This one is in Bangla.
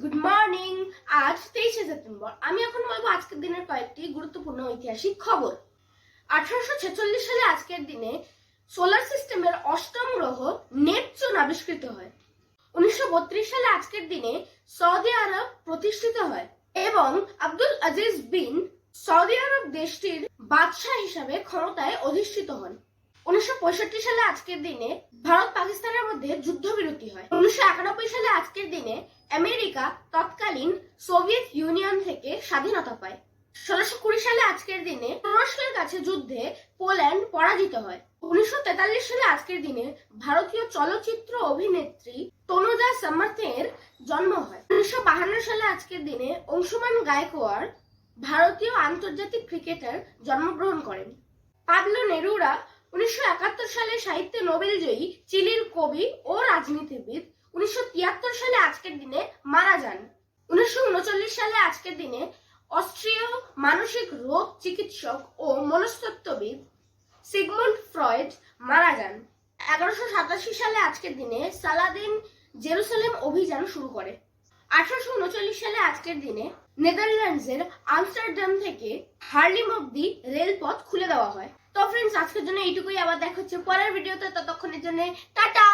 গুড মর্নিং আজ তেইশে সেপ্টেম্বর। আমি এখন বলব আজকের দিনের কয়েকটি গুরুত্বপূর্ণ ঐতিহাসিক খবর। আঠারোশো ছেচল্লিশ সালে আজকের দিনে সোলার সিস্টেমের অষ্টম গ্রহ নেপচুন আবিষ্কৃত হয়। উনিশশো বত্রিশ সালে আজকের দিনে সৌদি আরব প্রতিষ্ঠিত হয় এবং Abdul Aziz bin Saudi Arab দেশটির বাদশাহ হিসাবে ক্ষমতায় অধিষ্ঠিত হন। উনিশশো পঁয়ষট্টি সালে আজকের দিনে ভারত পাকিস্তানের মধ্যে যুদ্ধবিরতি হয়। উনিশশো একানব্বই সালে আজকের দিনে আমেরিকা তৎকালীন সোভিয়েত ইউনিয়ন থেকে স্বাধীনতা পায়। ষোলোশো কুড়ি সালে আজকের দিনে তুরস্কের কাছে যুদ্ধে পোল্যান্ড পরাজিত হয়। উনিশশো তেতাল্লিশ সালে আজকের দিনে ভারতীয় চলচ্চিত্র অভিনেত্রী তনুজা জন্ম হয়। উনিশশো বাহান্ন সালে আজকের দিনে অংশুমান গায়কোয়াড় ভারতীয় আন্তর্জাতিক ক্রিকেটার জন্মগ্রহণ করেন। পাবলো নেরুরা উনিশশো একাত্তর সালে সাহিত্যে নোবেল জয়ী চিলির কবি ও রাজনীতিবিদ উনিশশো তিয়াত্তর সালে আজকের দিনে মারা যান। উনিশশো উনচল্লিশ সালে আজকের দিনে অস্ট্রীয় মানসিক রোগ চিকিৎসক ও মনস্তত্ত্ববিদ সিগমুন্ড ফ্রয়েড মারা যান। এগারোশো সাতাশি সালে আজকের দিনে সালাদিন জেরুসালেম অভিযান শুরু করে। আঠারোশো উনচল্লিশ সালে আজকের দিনে নেদারল্যান্ডসের আমস্টারডাম থেকে হার্লিম অব্দি রেলপথ খুলে দেওয়া হয়। তো ফ্রেন্ডস আজকের জন্য এইটুকুই। আবার দেখা হচ্ছে পরের ভিডিওতে। ততক্ষণের জন্য টাটা!